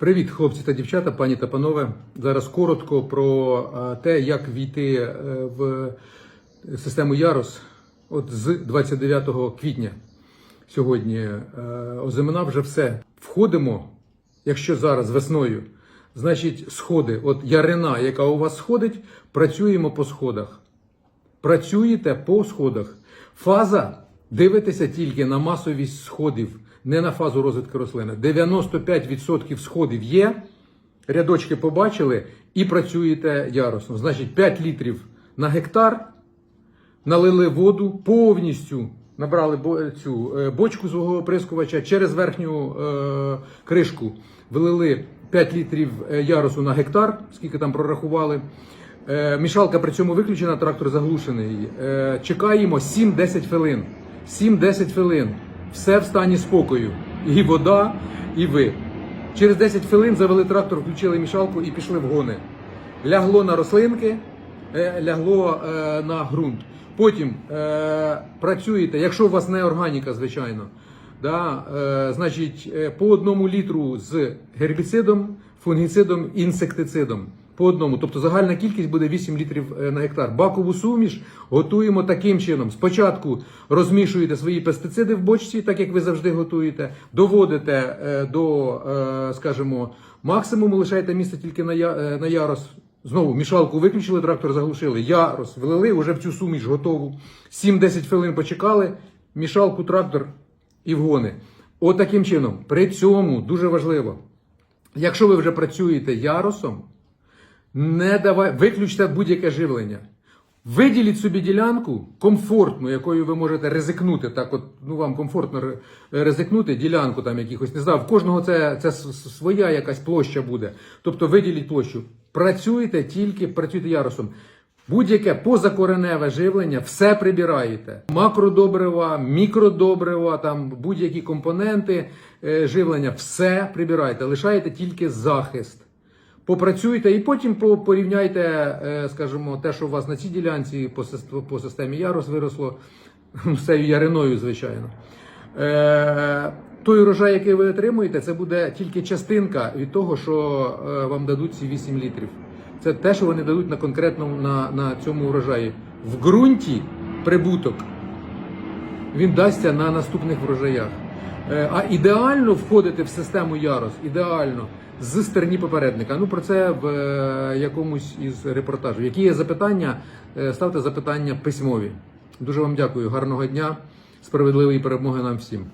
Привіт, хлопці та дівчата, пані та панове. Зараз коротко про е, те, як війти е, в систему Ярос от з 29 квітня. Сьогодні е, озимина вже все. Входимо, якщо зараз весною, значить сходи. От ярина, яка у вас сходить, працюємо по сходах. Працюєте по сходах. Фаза дивитеся тільки на масовість сходів, не на фазу розвитку рослини. 95% сходів є, рядочки побачили і працюєте ярусно. Значить, 5 літрів на гектар, налили воду повністю. Набрали цю е, бочку свого оприскувача через верхню е, кришку, вилили 5 літрів е, ярусу на гектар, скільки там прорахували. Е, мішалка при цьому виключена, трактор заглушений. Чекаємо 7-10 хвилин. 7-10 хвилин. Все в стані спокою. І вода, і ви. Через 10 хвилин завели трактор, включили мішалку і пішли в гони. Лягло на рослинки, е, лягло е, на ґрунт. Потім е, працюєте, якщо у вас не органіка, звичайно, да, е, значить по одному літру з гербіцидом, фунгіцидом, інсектицидом. По одному, тобто загальна кількість буде 8 літрів е, на гектар. Бакову суміш готуємо таким чином. Спочатку розмішуєте свої пестициди в бочці, так як ви завжди готуєте, доводите е, до, е, скажімо, максимуму, лишаєте місце тільки на, ярос. Знову мішалку виключили, трактор заглушили. Ярос влили, вже в цю суміш готову. 7-10 хвилин почекали, мішалку, трактор і вгони. От таким чином. При цьому дуже важливо, якщо ви вже працюєте яросом, не давай, виключте будь-яке живлення. Виділіть собі ділянку комфортну, якою ви можете ризикнути. Так, от ну вам комфортно ризикнути ділянку там якихось, не знаю, в кожного це, це своя якась площа буде. Тобто виділіть площу. Працюйте тільки працюйте ярусом. Будь-яке позакореневе живлення, все прибираєте. Макродобрива, мікродобрива, там будь-які компоненти е, живлення, все прибираєте. Лишаєте тільки захист. Попрацюйте і потім по- порівняйте, е, скажімо, те, що у вас на цій ділянці по, сис- по системі Ярос виросло цією яриною, звичайно. Е, той урожай, який ви отримуєте, це буде тільки частинка від того, що е, вам дадуть ці 8 літрів. Це те, що вони дадуть на конкретному на, на цьому урожаї. В ґрунті прибуток він дасться на наступних врожаях. Е, А ідеально входити в систему Ярос, ідеально з стерні попередника. Ну про це в е, якомусь із репортажів. Які є запитання? Е, Ставте запитання письмові. Дуже вам дякую. Гарного дня, справедливої перемоги нам всім.